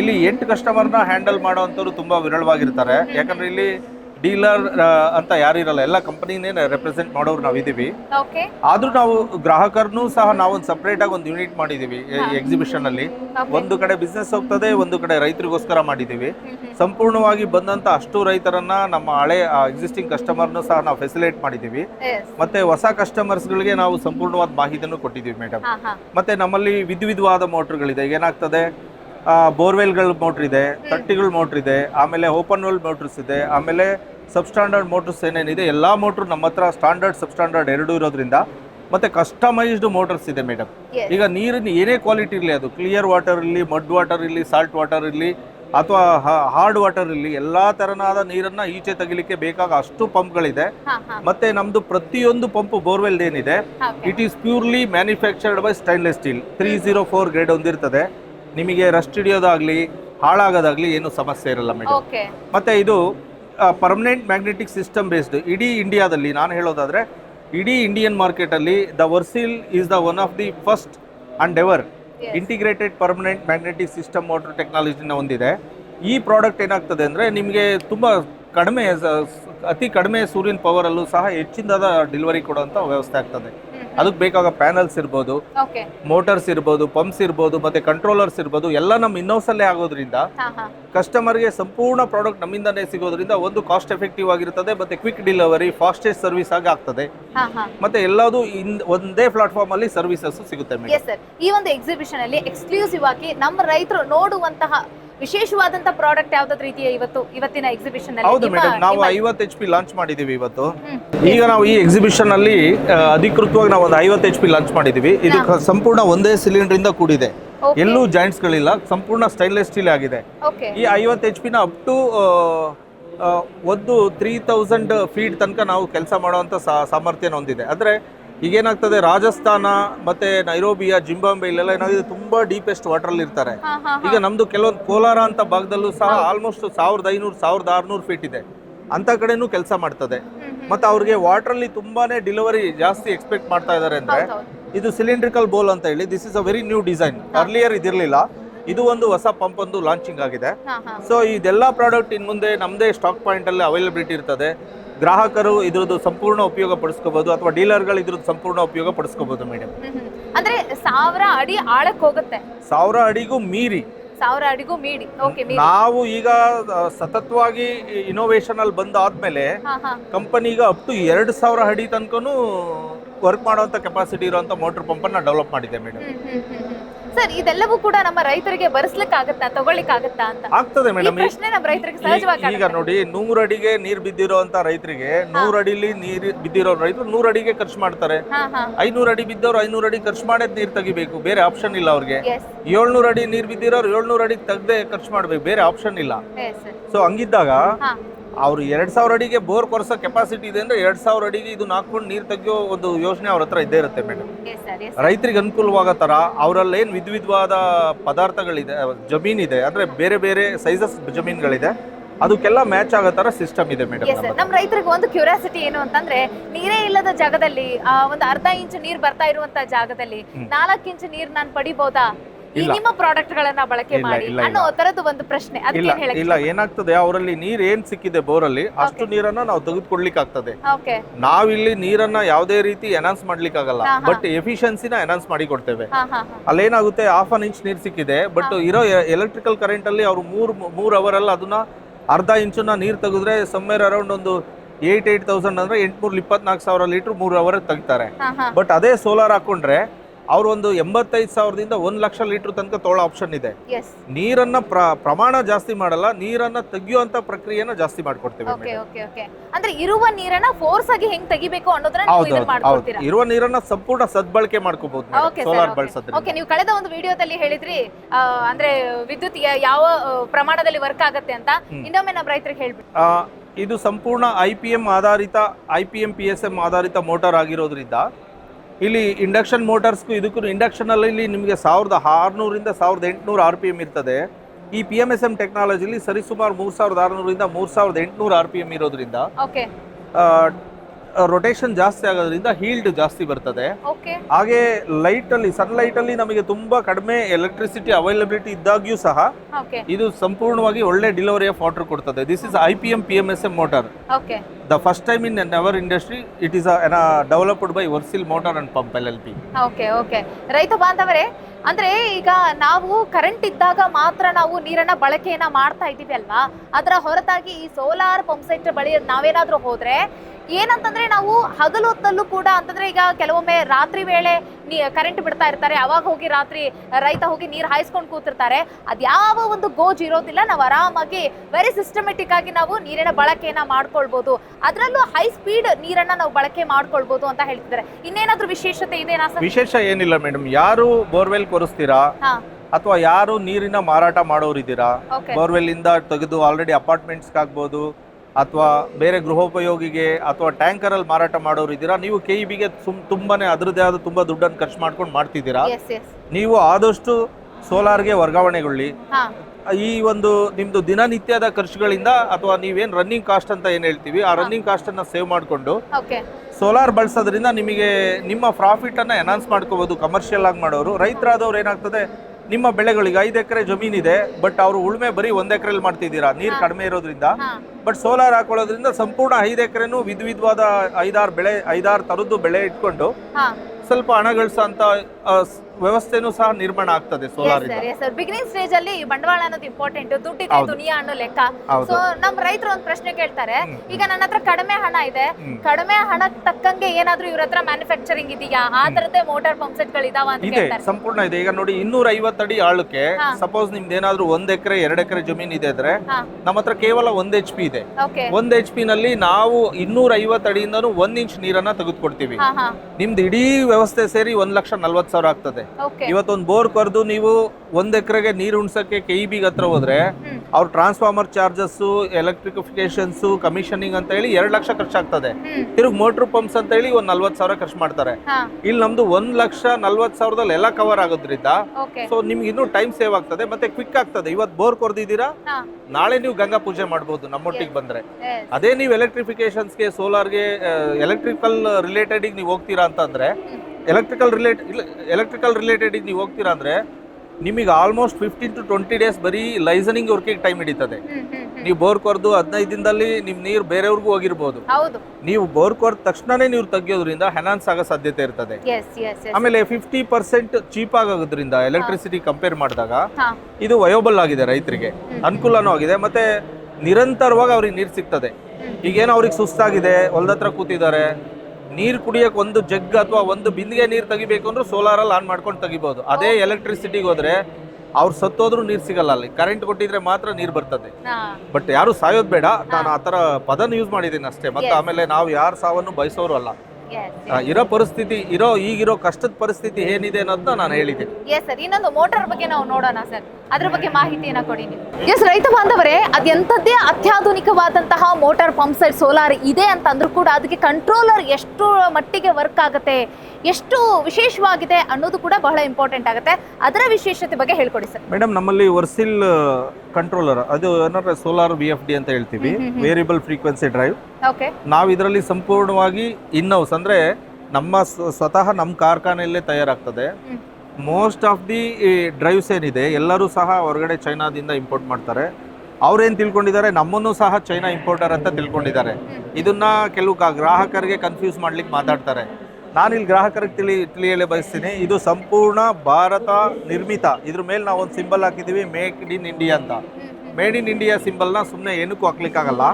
ಇಲ್ಲಿ ಎಂಟು ಕಸ್ಟಮರ್ನ ಹ್ಯಾಂಡಲ್ ಮಾಡೋವಂಥವ್ರು ತುಂಬಾ ವಿರಳವಾಗಿರ್ತಾರೆ. ಯಾಕಂದ್ರೆ ಇಲ್ಲಿ ಡೀಲರ್ ಅಂತ ಯಾರಿರಲ್ಲ ಎಲ್ಲ ಕಂಪನಿನೇ ರೆಪ್ರೆಸೆಂಟ್ ಮಾಡೋರು ನಾವಿದ್ದೀವಿ ಆದ್ರೂ ನಾವು ಗ್ರಾಹಕರನ್ನು ಸಹ ನಾವೊಂದು ಸಪ್ರೇಟ್ ಆಗಿ ಒಂದು ಯೂನಿಟ್ ಮಾಡಿದೀವಿ ಎಕ್ಸಿಬಿಷನ್ ಅಲ್ಲಿ. ಒಂದು ಕಡೆ ಬಿಸ್ನೆಸ್ ಹೋಗ್ತದೆ ಒಂದು ಕಡೆ ರೈತರಿಗೋಸ್ಕರ ಮಾಡಿದೀವಿ. ಸಂಪೂರ್ಣವಾಗಿ ಬಂದಂತ ಅಷ್ಟು ರೈತರನ್ನ ನಮ್ಮ ಹಳೆ ಎಕ್ಸಿಸ್ಟಿಂಗ್ ಕಸ್ಟಮರ್ನು ಸಹ ನಾವು ಫೆಸಿಲೇಟ್ ಮಾಡಿದೀವಿ. ಎಸ್ ಮತ್ತೆ ಹೊಸ ಕಸ್ಟಮರ್ಸ್ಗಳಿಗೆ ನಾವು ಸಂಪೂರ್ಣವಾದ ಮಾಹಿತಿಯನ್ನು ಕೊಟ್ಟಿದ್ದೀವಿ ಮೇಡಮ್ ಮತ್ತೆ ನಮ್ಮಲ್ಲಿ ವಿಧ ವಿಧವಾದ ಮೋಟರ್ಗಳಿದೆ ಏನಾಗ್ತದೆ? ಬೋರ್ವೆಲ್ಗಳ ಮೋಟ್ರ್ ಇದೆ ತಟ್ಟಿಗಳ ಮೋಟ್ರ್ ಇದೆ ಆಮೇಲೆ ಓಪನ್ ವೆಲ್ ಮೋಟ್ರ್ಸ್ ಇದೆ ಆಮೇಲೆ ಸಬ್ ಸ್ಟ್ಯಾಂಡರ್ಡ್ ಮೋಟ್ರ್ಸ್ ಏನೇನಿದೆ ಎಲ್ಲ ಮೋಟ್ರ್ ನಮ್ಮ ಹತ್ರ ಸ್ಟ್ಯಾಂಡರ್ಡ್ ಸಬ್ ಸ್ಟ್ಯಾಂಡರ್ಡ್ ಎರಡು ಇರೋದ್ರಿಂದ ಮತ್ತೆ ಕಸ್ಟಮೈಸ್ಡ್ ಮೋಟರ್ಸ್ ಇದೆ ಮೇಡಮ್. ಈಗ ನೀರಿನ ಏನೇ ಕ್ವಾಲಿಟಿ ಇರಲಿ ಅದು ಕ್ಲಿಯರ್ ವಾಟರ್ ಇರಲಿ ಮಡ್ ವಾಟರ್ ಇರಲಿ ಸಾಲ್ಟ್ ವಾಟರ್ ಇರಲಿ ಅಥವಾ ಹಾರ್ಡ್ ವಾಟರ್ ಇರಲಿ ಎಲ್ಲಾ ತರನಾದ ನೀರನ್ನ ಈಚೆ ತೆಗಿಲಿಕ್ಕೆ ಬೇಕಾಗ ಅಷ್ಟು ಪಂಪ್ಗಳಿದೆ. ಮತ್ತು ನಮ್ದು ಪ್ರತಿಯೊಂದು ಪಂಪ್ ಬೋರ್ವೆಲ್ ಏನಿದೆ it is purely manufactured by stainless steel three zero four grade ಹೊಂದಿರ್ತದೆ ನಿಮಗೆ ರಸ್ಟ್ ಹಿಡಿಯೋದಾಗಲಿ ಹಾಳಾಗೋದಾಗಲಿ ಏನು ಸಮಸ್ಯೆ ಇರಲ್ಲ ಮೇಡಮ್ ಓಕೆ ಮತ್ತೆ ಇದು ಪರ್ಮನೆಂಟ್ ಮ್ಯಾಗ್ನೆಟಿಕ್ ಸಿಸ್ಟಮ್ ಬೇಸ್ಡ್ ಇಡೀ ಇಂಡಿಯಾದಲ್ಲಿ ನಾನು ಹೇಳೋದಾದ್ರೆ ಇಡೀ ಇಂಡಿಯನ್ ಮಾರ್ಕೆಟ್ ಅಲ್ಲಿ the Versil is the one of the first and ever integrated permanent magnetic system motor ಟೆಕ್ನಾಲಜಿನ ಹೊಂದಿದೆ ಈ ಪ್ರಾಡಕ್ಟ್ ಏನಾಗ್ತದೆ ಅಂದರೆ ನಿಮಗೆ ತುಂಬ ಕಡಿಮೆ ಅತಿ ಕಡಿಮೆ ಸೂರ್ಯನ ಪವರ್ ಅಲ್ಲೂ ಸಹ ಹೆಚ್ಚಿನದಾದ ಡೆಲಿವರಿ ಕೊಡುವಂತ ವ್ಯವಸ್ಥೆ ಆಗ್ತದೆ. ಅದಕ್ಕೆ ಬೇಕಾಗ ಪ್ಯಾನಲ್ಸ್ ಇರ್ಬೋದು ಮೋಟರ್ಸ್ ಇರ್ಬೋದು ಪಂಪ್ಸ್ ಇರ್ಬೋದು ಮತ್ತೆ ಕಂಟ್ರೋಲರ್ಸ್ ಇರ್ಬೋದು ಎಲ್ಲ ನಮ್ಮ ಇನ್ನೋಸ್ ಅಲ್ಲೇ ಆಗೋದ್ರಿಂದ ಕಸ್ಟಮರ್ಗೆ ಸಂಪೂರ್ಣ ಪ್ರಾಡಕ್ಟ್ ನಮ್ಮಿಂದನೇ ಸಿಗೋದ್ರಿಂದ ಒಂದು ಕಾಸ್ಟ್ ಎಫೆಕ್ಟಿವ್ ಆಗಿರ್ತದೆ ಮತ್ತೆ ಕ್ವಿಕ್ ಡೆಲಿವರಿ ಫಾಸ್ಟೆಸ್ಟ್ ಸರ್ವಿಸ್ ಆಗಿ ಆಗ್ತದೆ. ಮತ್ತೆ ಎಲ್ಲದೂ ಒಂದೇ ಪ್ಲಾಟ್ಫಾರ್ಮ್ ಅಲ್ಲಿ ಸರ್ವಿಸಸ್ ಸಿಗುತ್ತೆ ಈ ಒಂದು ಎಕ್ಸಿಬಿಷನ್ ಅಲ್ಲಿ ಎಕ್ಸ್ಕ್ಲೂಸಿವ್ ಆಗಿ ನಮ್ಮ ರೈತರು ನೋಡುವಂತಹ ವಿಶೇಷವಾದಂತಹ ಪ್ರಾಡಕ್ಟ್ ಯಾವ್ದಾದ್ರು ರೀತಿಯ ಇವತ್ತು ಇವತ್ತಿನ ಎಕ್ಸಿಬಿಷನ್ ಹೌದು ಮೇಡಮ್ ನಾವು ಐವತ್ತು ಎಚ್ ಪಿ ಲಾಂಚ್ ಮಾಡಿದೀವಿ ಇವತ್ತು. ಈಗ ನಾವು ಈ ಎಕ್ಸಿಬಿಷನ್ ಅಲ್ಲಿ ಅಧಿಕೃತವಾಗಿ ನಾವು ಒಂದು ಐವತ್ತು ಎಚ್ ಪಿ ಲಾಂಚ್ ಮಾಡಿದೀವಿ. ಇದು ಸಂಪೂರ್ಣ ಒಂದೇ ಸಿಲಿಂಡರ್ ಇಂದ ಕೂಡಿದೆ. ಎಲ್ಲೂ ಜಾಯಿಂಟ್ಸ್ ಗಳಿಲ್ಲ ಸಂಪೂರ್ಣ ಸ್ಟೈನ್ಲೆಸ್ ಸ್ಟೀಲ್ ಆಗಿದೆ. ಈ ಐವತ್ತು ಎಚ್ ಪಿನ ಅಪ್ ಟು ಒಂದು ತ್ರೀ ತೌಸಂಡ್ ಫೀಟ್ ತನಕ ನಾವು ಕೆಲಸ ಮಾಡುವಂಥ ಸಾಮರ್ಥ್ಯನ ಹೊಂದಿದೆ ಅಂದರೆ ಈಗೇನಾಗ್ತದೆ ರಾಜಸ್ಥಾನ ಮತ್ತೆ ನೈರೋಬಿಯ ಜಿಂಬಾಂಬೆ ಇಲ್ಲೆಲ್ಲ ಏನಾಗಿದೆ ತುಂಬಾ ಡೀಪೆಸ್ಟ್ ವಾಟರ್ ಅಲ್ಲಿ ಇರ್ತಾರೆ. ಈಗ ನಮ್ದು ಕೆಲವೊಂದು ಕೋಲಾರ ಅಂತ ಭಾಗದಲ್ಲೂ ಸಹ ಆಲ್ಮೋಸ್ಟ್ ಸಾವಿರದ ಐನೂರು ಸಾವಿರದ ಆರ್ನೂರು ಫೀಟ್ ಇದೆ. ಅಂತ ಕಡೆನೂ ಕೆಲಸ ಮಾಡ್ತದೆ. ಮತ್ತೆ ಅವ್ರಿಗೆ ವಾಟರ್ ಅಲ್ಲಿ ತುಂಬಾನೇ ಡೆಲಿವರಿ ಜಾಸ್ತಿ ಎಕ್ಸ್ಪೆಕ್ಟ್ ಮಾಡ್ತಾ ಇದ್ದಾರೆ ಅಂದ್ರೆ ಇದು ಸಿಲಿಂಡ್ರಿಕಲ್ ಬೋಲ್ ಅಂತ ಹೇಳಿ this is a very new design earlier ಇದಿರಲಿಲ್ಲ. ಇದು ಒಂದು ಹೊಸ ಪಂಪ್ ಒಂದು ಲಾಂಚಿಂಗ್ ಆಗಿದೆ. ಸೊ ಇದೆಲ್ಲ ಪ್ರಾಡಕ್ಟ್ ಇನ್ ಮುಂದೆ ನಮ್ಮದೇ ಸ್ಟಾಕ್ ಪಾಯಿಂಟ್ ಅಲ್ಲಿ ಅವೈಲಬಿಲಿಟಿ ಇರ್ತದೆ. ಗ್ರಾಹಕರು ಇದ್ರದ್ದು ಸಂಪೂರ್ಣ ಉಪಯೋಗ ಪಡಿಸ್ಕೋಬಹುದು ಅಥವಾ ಡೀಲರ್ಗಳು ಇದ್ರದ್ದು ಸಂಪೂರ್ಣ ಉಪಯೋಗ ಪಡಿಸ್ಕೋಬಹುದು ಮೇಡಮ್. ಅಂದ್ರೆ ಸಾವಿರ ಅಡಿ ಆಳಕ್ಕೆ ಹೋಗುತ್ತೆ? ಸಾವಿರ ಅಡಿಗೂ ಮೀರಿ. ಸಾವಿರ ಅಡಿಗೂ ಮೀಡಿ ಓಕೆ ಮೀಡಿ ನಾವು ಈಗ ಸತತವಾಗಿ ಇನೋವೇಷನ್ ಅಲ್ಲಿ ಬಂದಾದ್ಮೇಲೆ ಆದ್ಮೇಲೆ ಹಾ. ಕಂಪನಿಗ ಅಪ್ ಟು ಎರಡು ಸಾವಿರ ಅಡಿ ತನಕನೂ ವರ್ಕ್ ಮಾಡುವಂತ ಕೆಪಾಸಿಟಿ ಇರುವಂತ ಮೋಟರ್ ಪಂಪ್ ಅನ್ನ ಡೆವಲಪ್ ಮಾಡಿದೆ ಮೇಡಮ್. ಸರ್ ಇದೆಲ್ಲವೂ ಕೂಡ ನಮ್ಮ ರೈತರಿಗೆ ಬರ್ಸ್ಲಿಕ್ಕೆ ಆಗುತ್ತಾ ತಗೊಳ್ಳಿಕ್ ಆಗತ್ತಾ ಅಂತ? ಆಗ್ತದೆ ಈ ಮೇಡಮ್ ಪ್ರಶ್ನೆ ನಮ್ಮ ರೈತರಿಗೆ ಸಹಜವಾಗಿ ಈಗ ನೋಡಿ ನೂರು ಅಡಿಗೆ ನೀರ್ ಬಿದ್ದಿರೋಂತ ರೈತರಿಗೆ ನೂರ್ ಅಡಿಲಿ ನೀರ್ ಬಿದ್ದಿರೋ ರೈತರು ನೂರ್ ಅಡಿಗೆ ಖರ್ಚು ಮಾಡ್ತಾರೆ. ಐನೂರು ಅಡಿ ಬಿದ್ದವ್ರು ಐನೂರು ಅಡಿ ಖರ್ಚು ಮಾಡೇ ನೀರ್ ತೆಗಿಬೇಕು. ಬೇರೆ ಆಪ್ಷನ್ ಇಲ್ಲ ಅವ್ರಿಗೆ. ಏಳ್ನೂರು ಅಡಿ ನೀರ್ ಬಿದ್ದಿರೋರು ಏಳ್ನೂರು ಅಡಿ ತೆಗ್ದೆ ಖರ್ಚು ಮಾಡ್ಬೇಕು. ಬೇರೆ ಆಪ್ಷನ್ ಇಲ್ಲ. ಸೊ ಹಂಗಿದ್ದಾಗ ಅವ್ರು ಎರಡು ಸಾವಿರ ಅಡಿಗೆ ಬೋರ್ ಕೊರ್ಸೋ ಕೆಪಾಸಿಟಿ ಇದೆ ಅಂದ್ರೆ ಎರಡ್ ಸಾವಿರ ಅಡಿಗೆ ಇದನ್ನ ಹಾಕೊಂಡು ನೀರು ತೆಗಿಯೋ ಒಂದು ಯೋಜನೆ ಅವ್ರ ಹತ್ರ ಇದ್ದೇ ಇರುತ್ತೆ ಮೇಡಮ್. ರೈತರಿಗೆ ಅನುಕೂಲವಾಗೋ ತರ ಅವರಲ್ಲಿ ಏನ್ ವಿಧ ವಿಧವಾದ ಪದಾರ್ಥಗಳಿದೆ ಜಮೀನಿದೆ ಅಂದ್ರೆ ಬೇರೆ ಬೇರೆ ಸೈಜಸ್ ಜಮೀನುಗಳಿದೆ ಅದಕ್ಕೆಲ್ಲ ಮ್ಯಾಚ್ ಆಗೋ ತರ ಸಿಸ್ಟಮ್ ಇದೆ ಮೇಡಮ್ ನಮ್ಮ ರೈತರಿಗೆ ಒಂದು ಕ್ಯೂರಿಯಾಸಿಟಿ ಏನು ಅಂತಂದ್ರೆ ನೀರೇ ಇಲ್ಲದ ಜಾಗದಲ್ಲಿ ಆ, ಒಂದು ಅರ್ಧ ಇಂಚ್ ನೀರ್ ಬರ್ತಾ ಇರುವಂತ ಜಾಗದಲ್ಲಿ ನಾಲ್ಕು ಇಂಚ್ ನೀರ್ ನಾನು ಪಡಿಬಹುದಾ ಈ. ನಿಮ್ಮ ಪ್ರಾಡಕ್ಟ್ ಗಳನ್ನ ಬಳಕೆ ಮಾಡಿ ಇಲ್ಲ, ಅನ್ನೋ ತರದ್ದು ಒಂದು ಪ್ರಶ್ನೆ. ಇಲ್ಲ ಅದಕ್ಕೆ ಹೇಳಕ್ ಇಲ್ಲ ಏನಾಗ್ತದೆ ಅವರಲ್ಲಿ ನೀರ್ ಏನ್ ಸಿಕ್ಕಿದೆ ಬೋರಲ್ಲಿ ಅಷ್ಟು ನೀರನ್ನ ನಾವು ತೆಗೆದುಕೊಡ್ಲಿಕ್ಕೆ ಆಗ್ತದೆ ಓಕೆ ನಾವಿಲ್ಲಿ ನೀರನ್ನ ಯಾವುದೇ ರೀತಿ ಅನೌನ್ಸ್ ಮಾಡ್ಲಿಕ್ಕೆ ಆಗಲ್ಲ ಹಾ, ಹಾ. ಬಟ್ ಎಫಿಷಿಯನ್ಸಿನ ಅನೌನ್ಸ್ ಮಾಡಿ ಕೊಡ್ತೇವೆ ಹಾ ಹಾ ಹಾ. ಅಲ್ಲೇನಾಗುತ್ತೆ ಹಾಫ್ ಅನ್ ಇಂಚ್ ನೀರು ಸಿಕ್ಕಿದೆ ಬಟ್ ಇರೋ ಎಲೆಕ್ಟ್ರಿಕಲ್ ಕರೆಂಟ್ ಅಲ್ಲಿ ಅವ್ರು ಮೂರ್ ಮೂರ್ ಅವರ್ ಅಲ್ಲಿ ಅದನ್ನ ಅರ್ಧ ಇಂಚನ್ನ ನೀರು ತೆಗೆದ್ರೆ ಸಮ್ಮೇರ್ ಅರೌಂಡ್ ಒಂದು ಏಯ್ಟ್ ಏಯ್ಟ್ ತೌಸಂಡ್ ಅಂದ್ರೆ ಎಂಟ್ನೂರ ಇಪ್ಪತ್ನಾಲ್ಕು ಸಾವಿರ ಲೀಟರ್ ಮೂರು ಅವರ್ ತೆಗಿತಾರೆ. ಹಾ ಹಾ. ಬಟ್ ಅದೇ ಸೋಲಾರ್ ಹಾಕೊಂಡ್ರೆ ಅವ್ರು ಒಂದು ಎಂಬತ್ತೈದು ಸಾವಿರದಿಂದ ಒಂದು ಲಕ್ಷ ಲೀಟರ್ ತನಕ ತೋಳ ಆಪ್ಷನ್ ಇದೆ. ನೀರನ್ನ ಪ್ರ ಪ್ರಮಾಣ ಜಾಸ್ತಿ ಮಾಡಲ್ಲ ನೀರನ್ನ ತೆಗಿಯುವಂತ ಪ್ರಕ್ರಿಯೆನ ಜಾಸ್ತಿ ಮಾಡ್ಕೊಡ್ತೇವೆ ಅಂದ್ರೆ ಇರುವ ನೀರನ್ನ ಫೋರ್ಸ್ ಆಗಿ ಹೆಂಗ್ ತೆಗಿಬೇಕು ಅನ್ನೋದನ್ನ ಇರುವ ನೀರನ್ನ ಸಂಪೂರ್ಣ ಸದ್ಬಳಕೆ ಮಾಡ್ಕೋಬಹುದು ಸೋಲಾರ್ ಬಳಸೋದ್ರಿಂದ ಓಕೆ ನೀವು ಕಳೆದ ಒಂದು ವಿಡಿಯೋದಲ್ಲಿ ಹೇಳಿದ್ರಿ ಅಂದ್ರೆ ವಿದ್ಯುತ್ ಯಾವ ಪ್ರಮಾಣದಲ್ಲಿ ವರ್ಕ್ ಆಗತ್ತೆ ಅಂತ. ಇನ್ನೊಮ್ಮೆ ನಮ್ಮ ರೈತರಿಗೆ ಹೇಳ್ಬಿಟ್ಟು ಇದು ಸಂಪೂರ್ಣ ಐ ಪಿ ಎಂ ಆಧಾರಿತ I P M P S M ಆಧಾರಿತ ಮೋಟಾರ್ ಆಗಿರೋದ್ರಿಂದ ಇಲ್ಲಿ ಇಂಡಕ್ಷನ್ ಮೋಟಾರ್ಸ್ಗೂ ಇದಕ್ಕೂ ಇಂಡಕ್ಷನಲ್ಲಿ ಇಲ್ಲಿ ನಿಮಗೆ ಸಾವಿರದ ಆರುನೂರಿಂದ ಸಾವಿರದ ಎಂಟುನೂರು ಆರ್ ಪಿ ಎಂ ಇರ್ತದೆ. ಈ ಪಿ ಎಂ ಎಸ್ ಎಂ ಟೆಕ್ನಾಲಜಿಲಿ ಸರಿಸುಮಾರು ಮೂರು ಸಾವಿರದ ಆರುನೂರಿಂದ ಮೂರು ಸಾವಿರದ ಎಂಟುನೂರು ಆರ್ ಪಿ ಎಂ ಇರೋದ್ರಿಂದ ರೊಟೇಷನ್ ಜಾಸ್ತಿ ಆಗೋದ್ರಿಂದ ಹೀಲ್ಡ್ ಜಾಸ್ತಿ ಬರ್ತದೆ. ಓಕೆ ಹಾಗೆ ಲೈಟ್ ಅಲ್ಲಿ ಸನ್ಲೈಟ್ ಅಲ್ಲಿ ನಮಗೆ ತುಂಬಾ ಕಡಿಮೆ ಎಲೆಕ್ಟ್ರಿಸಿಟಿ ಅವೈಲಬಿಲಿಟಿ ಇದ್ದಾಗ್ಯೂ ಸಹ ಇದು ಸಂಪೂರ್ಣವಾಗಿ ಒಳ್ಳೆ ಡಿಲಿವರಿ ಆಫ್ ವಾಟರ್ ಕೊಡ್ತದೆ. This is I P M P M S M motor okay the first time in our industry it is developed by Versil motor and pump L L P okay okay ರೈತ ಬಾಂಧವರೇ ಅಂದ್ರೆ ಈಗ ನಾವು ಕರೆಂಟ್ ಇದ್ದಾಗ ಮಾತ್ರ ನಾವು ನೀರನ್ನ ಬಳಕೆಯನ್ನ ಮಾಡ್ತಾ ಇದೀವಿ ಅಲ್ವಾ? ಅದರ ಹೊರತಾಗಿ ಈ ಸೋಲಾರ್ ಪಂಪ್ ಸೆಟ್ ಬಳಿ ನಾವೇನಾದ್ರೂ ಹೋದ್ರೆ ಏನಂತಂದ್ರೆ ನಾವು ಹಗಲು ಹೊತ್ತಲ್ಲೂ ಕೂಡ ಅಂತಂದ್ರೆ ಈಗ ಕೆಲವೊಮ್ಮೆ ರಾತ್ರಿ ವೇಳೆ ನೀ ಕರೆಂಟ್ ಬಿಡ್ತಾ ಇರ್ತಾರೆ ಅವಾಗ ಹೋಗಿ ರಾತ್ರಿ ರೈತ ಹೋಗಿ ನೀರು ಹಾಯಿಸ್ಕೊಂಡು ಕೂತಿರ್ತಾರೆ. ಅದ್ಯಾವ ಒಂದು ಗೋಜ್ ಇರೋದಿಲ್ಲ ನಾವು ಆರಾಮಾಗಿ ವೆರಿ ಸಿಸ್ಟಮೆಟಿಕ್ ಆಗಿ ನಾವು ನೀರಿನ ಬಳಕೆಯನ್ನ ಮಾಡ್ಕೊಳ್ಬಹುದು ಅದರಲ್ಲೂ ಹೈ ಸ್ಪೀಡ್ ನೀರನ್ನ ನಾವು ಬಳಕೆ ಮಾಡ್ಕೊಳ್ಬಹುದು ಅಂತ ಹೇಳ್ತಿದ್ದಾರೆ. ಇನ್ನೇನಾದ್ರೂ ವಿಶೇಷತೆ ಇದೆ ವಿಶೇಷ ಏನಿಲ್ಲ ಮೇಡಮ್. ಯಾರು ಬೋರ್ವೆಲ್ ಕೊರಿಸ್ತೀರಾ? ಅಥವಾ ಯಾರು ನೀರಿನ ಮಾರಾಟ ಮಾಡೋರಿದ್ದೀರಾ? ಬೋರ್ವೆಲ್ ಇಂದ ತೆಗೆದು ಆಲ್ರೆಡಿ ಅಪಾರ್ಟ್ಮೆಂಟ್ಸ್ ಆಗ್ಬೋದು ಅಥವಾ ಬೇರೆ ಗೃಹೋಪಯೋಗಿಗೆ ಅಥವಾ ಟ್ಯಾಂಕರ್ ಅಲ್ಲಿ ಮಾರಾಟ ಮಾಡೋರು ಇದ್ದೀರಾ? ನೀವು ಕೆ ಬಿಗೆ ತುಂಬಾನೇ ಅದರದ್ದೇ ಆದ ತುಂಬಾ ದುಡ್ಡನ್ನು ಖರ್ಚು ಮಾಡ್ಕೊಂಡು ಮಾಡ್ತಿದ್ದೀರಾ? ನೀವು ಆದಷ್ಟು ಸೋಲಾರ್ಗೆ ವರ್ಗಾವಣೆಗೊಳ್ಳಿ. ಈ ಒಂದು ನಿಮ್ದು ದಿನನಿತ್ಯದ ಖರ್ಚುಗಳಿಂದ ಅಥವಾ ನೀವೇನು ರನ್ನಿಂಗ್ ಕಾಸ್ಟ್ ಅಂತ ಏನ್ ಹೇಳ್ತೀವಿ ಆ ರನ್ನಿಂಗ್ ಕಾಸ್ಟ್ ಅನ್ನ ಸೇವ್ ಮಾಡಿಕೊಂಡು ಸೋಲಾರ್ ಬಳಸೋದ್ರಿಂದ ನಿಮಗೆ ನಿಮ್ಮ ಪ್ರಾಫಿಟ್ ಅನ್ನ ಎನಾನ್ಸ್ ಮಾಡ್ಕೋಬಹುದು ಕಮರ್ಷಿಯಲ್ ಆಗಿ ಮಾಡೋರು. ರೈತರಾದವ್ರು ಏನಾಗ್ತದೆ? ನಿಮ್ಮ ಬೆಳೆಗಳಿಗೆ ಐದು ಎಕರೆ ಜಮೀನಿದೆ ಬಟ್ ಅವರು ಉಳುಮೆ ಬರೀ ಒಂದ್ ಎಕರೆಲಿ ಮಾಡ್ತಿದ್ದೀರಾ? ನೀರು ಕಡಿಮೆ ಇರೋದ್ರಿಂದ? ಬಟ್ ಸೋಲಾರ್ ಹಾಕೊಳ್ಳೋದ್ರಿಂದ ಸಂಪೂರ್ಣ ಐದು ಎಕರೆನೂ ವಿಧ ವಿಧವಾದ ಐದಾರು ಬೆಳೆ ಐದಾರು ತರದ್ದು ಬೆಳೆ ಇಟ್ಕೊಂಡು ಸ್ವಲ್ಪ ಹಣ ಗಳಿಸೋ ಅಂತ ವ್ಯವಸ್ಥೆನೂ ಸಹ ನಿರ್ಮಾಣ ಆಗ್ತದೆ ಸೋಲಾರ್ ಸರ್ ಬಿಗಿನಿಂಗ್ ಸ್ಟೇಜ್ ಅಲ್ಲಿ ಬಂಡವಾಳ ಅನ್ನೋದು ಇಂಪಾರ್ಟೆಂಟ್ ದುಡ್ಡಿದೆ ಹೌದು. ದುನಿಯಾ ಅನ್ನೋ ಲೆಕ್ಕ. ಹೌದು. ಸೊ ನಮ್ ರೈತರು ಒಂದ್ ಪ್ರಶ್ನೆ ಕೇಳ್ತಾರೆ. ಈಗ ನನ್ನ ಹತ್ರ ಕಡಿಮೆ ಹಣ ಇದೆ. ಕಡಿಮೆ ಹಣ ತಕ್ಕಂಗೆ ಏನಾದ್ರೂ ಇವ್ರ ಹತ್ರ ಮ್ಯಾನುಫ್ಯಾಕ್ಚರಿಂಗ್ ಇದೆಯಾ? ಆ ತರದೇ ಮೋಟಾರ್ ಪಂಪ್ ಸೆಟ್ಗಳು ಇದಾವ ಅಂತ ಇದೆ ಕೇಳ್ತಾರೆ. ಸಂಪೂರ್ಣ ಇದೆ. ಈಗ ನೋಡಿ ಇನ್ನೂರ ಐವತ್ತು ಅಡಿ ಆಳಕ್ಕೆ ಹಾ. ಸಪೋಸ್ ನಿಮ್ದು ಏನಾದ್ರೂ ಒಂದ್ ಎಕರೆ ಎರಡ್ ಎಕರೆ ಜಮೀನ್ ಇದೆ ಅಂದ್ರೆ ಹಾ. ನಮ್ಮ ಹತ್ರ ಕೇವಲ ಒಂದ್ ಎಚ್ ಪಿ ಇದೆ. ಓಕೆ ಒಂದ್ ಎಚ್ ಪಿ ನಲ್ಲಿ ನಾವು ಇನ್ನೂರ ಐವತ್ತು ಅಡಿಯಿಂದನೂ ಒಂದ್ ಇಂಚ್ ನೀರನ್ನ ತೆಗೆದುಕೊಡ್ತೀವಿ. ಹಾ ಹಾ. ನಿಮ್ದು ಇಡೀ ವ್ಯವಸ್ಥೆ ಸೇರಿ ಒಂದ್ ಲಕ್ಷ ನಲ್ವತ್ ಸಾವಿರ ಆಗ್ತದೆ. ಇವತ್ತೊಂದು ಬೋರ್ ಕೊರ್ದು ನೀವು ಒಂದ್ ಎಕರೆಗೆ ನೀರು ಉಣ್ಸಕ್ಕೆ ಕೆ ಬಿ ಹತ್ರ ಹೋದ್ರೆ ಅವ್ರ ಟ್ರಾನ್ಸ್ಫಾರ್ಮರ್ ಚಾರ್ಜಸ್ ಎಲೆಕ್ಟ್ರಿಫಿಕೇಶನ್ಸ್ ಕಮಿಷನಿಂಗ್ ಅಂತ ಹೇಳಿ ಎರಡ್ ಲಕ್ಷ ಖರ್ಚಾಗ್ತದೆ. ತಿರುಗ್ ಮೋಟರ್ ಪಂಪ್ಸ್ ಅಂತ ಹೇಳಿ ಒಂದ್ ನಲ್ವತ್ ಸಾವಿರ ಖರ್ಚು ಮಾಡ್ತಾರೆ. ಇಲ್ಲಿ ನಮ್ದು ಒಂದ್ ಲಕ್ಷ ನಲ್ವತ್ ಸಾವಿರದಲ್ಲಿ ಎಲ್ಲ ಕವರ್ ಆಗೋದ್ರಿಂದ ಸೊ ನಿಮ್ಗೆ ಇನ್ನೂ ಟೈಮ್ ಸೇವ್ ಆಗ್ತದೆ ಮತ್ತೆ ಕ್ವಿಕ್ ಆಗ್ತದೆ. ಇವತ್ತು ಬೋರ್ ಕೊರ್ದಿದ್ದೀರಾ? ನಾಳೆ ನೀವು ಗಂಗಾ ಪೂಜೆ ಮಾಡಬಹುದು ನಮ್ಮೊಟ್ಟಿಗೆ ಬಂದ್ರೆ. ಅದೇ ನೀವು ಎಲೆಕ್ಟ್ರಿಫಿಕೇಶನ್ಸ್ಗೆ ಸೋಲಾರ್ಗೆ ಎಲೆಕ್ಟ್ರಿಕಲ್ ರಿಲೇಟೆಡ್ ನೀವು ಹೋಗ್ತೀರಾ ಅಂತಂದ್ರೆ ಎಲೆಕ್ಟ್ರಿಕಲ್ ರಿಲೇಟ್ ಎಲೆಕ್ಟ್ರಿಕಲ್ ರಿಲೇಟೆಡ್ ನೀವು ಹೋಗ್ತೀರಾ ಅಂದ್ರೆ ನಿಮಗೆ almost fifteen to twenty days ಬರೀ ಲೈಸನಿಂಗ್ ವರ್ಕಿಗೆ ಟೈಮ್ ಹಿಡಿತದೆ. ನೀವು ಬೋರ್ ಕೊರ್ದು ಹದಿನೈದು ದಿನದಲ್ಲಿ ನಿಮ್ಮ ನೀರು ಬೇರೆಯವ್ರಿಗೂ ಹೋಗಿರ್ಬೋದು. ನೀವು ಬೋರ್ ಕೊರ್ದ ತಕ್ಷಣನೇ ನೀರು ತೆಗಿಯೋದ್ರಿಂದ ಹೆನಾನ್ಸ್ ಆಗೋ ಸಾಧ್ಯತೆ ಇರ್ತದೆ. ಆಮೇಲೆ ಫಿಫ್ಟಿ ಪರ್ಸೆಂಟ್ ಚೀಪ್ ಆಗೋದ್ರಿಂದ ಎಲೆಕ್ಟ್ರಿಸಿಟಿ ಕಂಪೇರ್ ಮಾಡಿದಾಗ ಇದು ವಯೋಬಲ್ ಆಗಿದೆ ರೈತರಿಗೆ. ಅನುಕೂಲನೂ ಆಗಿದೆ ಮತ್ತೆ ನಿರಂತರವಾಗಿ ಅವ್ರಿಗೆ ನೀರು ಸಿಗ್ತದೆ. ಈಗೇನೋ ಅವ್ರಿಗೆ ಸುಸ್ತಾಗಿದೆ ಹೊಲದತ್ರ ಕೂತಿದ್ದಾರೆ ನೀರು ಕುಡಿಯಕ್ಕೆ ಒಂದು ಜಗ್ ಅಥವಾ ಒಂದು ಬಿಂದಿಗೆ ನೀರು ತೆಗಿಬೇಕು ಅಂದ್ರೆ ಸೋಲಾರಲ್ಲಿ ಆನ್ ಮಾಡ್ಕೊಂಡು ತೆಗಿಬೋದು. ಅದೇ ಎಲೆಕ್ಟ್ರಿಸಿಟಿಗೆ ಹೋದ್ರೆ ಅವ್ರು ಸತ್ತೋದ್ರೂ ನೀರು ಸಿಗಲ್ಲ ಅಲ್ಲಿ. ಕರೆಂಟ್ ಕೊಟ್ಟಿದ್ರೆ ಮಾತ್ರ ನೀರು ಬರ್ತದೆ. ಬಟ್ ಯಾರು ಸಾಯೋದ್ ಬೇಡ. ನಾನು ಆ ಥರ ಪದನ ಯೂಸ್ ಮಾಡಿದ್ದೀನಿ ಅಷ್ಟೇ. ಮತ್ತೆ ಆಮೇಲೆ ನಾವು ಯಾರು ಸಾವನ್ನು ಬಯಸೋರು ಅಲ್ಲ. ಇರೋ ಪರಿಸ್ಥಿತಿ ಇರೋ ಈಗಿರೋ ಕಷ್ಟದ ಪರಿಸ್ಥಿತಿ ಏನಿದೆ ಅನ್ನೋದನ್ನ ನಾನು ಹೇಳಿದೆ ಎಸ್ ಸರ್ ಇನ್ನೊಂದು ಮೋಟಾರ್ ಬಗ್ಗೆ ನಾವು ನೋಡೋಣ ಸರ್ ಅದ್ರ ಬಗ್ಗೆ ಮಾಹಿತಿಯನ್ನ ಕೊಡಿ ನೀವು. ಎಸ್ ರೈತ ಬಾಂಧವರೇ ಅದೆಂಥದ್ದೇ ಅತ್ಯಾಧುನಿಕವಾದಂತಹ ಮೋಟಾರ್ ಪಂಪ್ ಸೆಟ್ ಸೋಲಾರ್ ಇದೆ ಅಂತ ಅಂದ್ರೂ ಕೂಡ ಅದಕ್ಕೆ ಕಂಟ್ರೋಲರ್ ಎಷ್ಟು ಮಟ್ಟಿಗೆ ವರ್ಕ್ ಆಗುತ್ತೆ. ಎಷ್ಟು ವಿಶೇಷವಾಗಿದೆ ಅನ್ನೋದು ಕೂಡ ಬಹಳ ಇಂಪಾರ್ಟೆಂಟ್ ಆಗುತ್ತೆ. ಅದರ ವಿಶೇಷತೆ ಬಗ್ಗೆ ಹೇಳ್ಕೊಡಿ ಸರ್. ಮೇಡಮ್ ನಮ್ಮಲ್ಲಿ ವರ್ಸಿಲ್ ಕಂಟ್ರೋಲರ್ ಅದು ಏನಾದ್ರೆ ಸೋಲಾರ್ ವಿ ಎಫ್ ಡಿ ಅಂತ ಹೇಳ್ತೀವಿ. ವೇರಿಯಬಲ್ ಫ್ರೀಕ್ವೆನ್ಸಿ ಡ್ರೈವ್ ಓಕೆ ನಾವು ಇದರಲ್ಲಿ ಸಂಪೂರ್ಣವಾಗಿ ಇನ್ ಹೌಸ್ ಅಂದ್ರೆ ನಮ್ಮ ಸ್ವ- ಸ್ವತಃ ನಮ್ಮ ಕಾರ್ಖಾನೆಯಲ್ಲೇ ತಯಾರಾಗ್ತದೆ. ಮೋಸ್ಟ್ ಆಫ್ ದಿ ಡ್ರೈವ್ಸ್ ಏನಿದೆ ಎಲ್ಲರೂ ಸಹ ಹೊರಗಡೆ ಚೈನಾದಿಂದ ಇಂಪೋರ್ಟ್ ಮಾಡ್ತಾರೆ. ಅವ್ರೇನು ತಿಳ್ಕೊಂಡಿದ್ದಾರೆ? ನಮ್ಮನ್ನು ಸಹ ಚೈನಾ ಇಂಪೋರ್ಟರ್ ಅಂತ ತಿಳ್ಕೊಂಡಿದ್ದಾರೆ. ಇದನ್ನ ಕೆಲವು ಗ್ರಾಹಕರಿಗೆ ಕನ್ಫ್ಯೂಸ್ ಮಾಡ್ಲಿಕ್ಕೆ ಮಾತಾಡ್ತಾರೆ. ನಾನು ಇಲ್ಲಿ ಗ್ರಾಹಕರಿಗೆ ತಿಳಿ ತಿಳಿಯಲೇ ಬಯಸ್ತೀನಿ. ಇದು ಸಂಪೂರ್ಣ ಭಾರತ ನಿರ್ಮಿತ. ಇದ್ರ ಮೇಲೆ ನಾವು ಒಂದು ಸಿಂಬಲ್ ಹಾಕಿದ್ದೀವಿ ಮೇಕ್ ಇನ್ ಇಂಡಿಯಾ ಅಂತ ಮೇಡ್ ಇನ್ ಇಂಡಿಯಾ ಸಿಂಬಲ್ನ ಸುಮ್ಮನೆ ಏನಕ್ಕೂ ಹಾಕ್ಲಿಕ್ಕಾಗಲ್ಲ.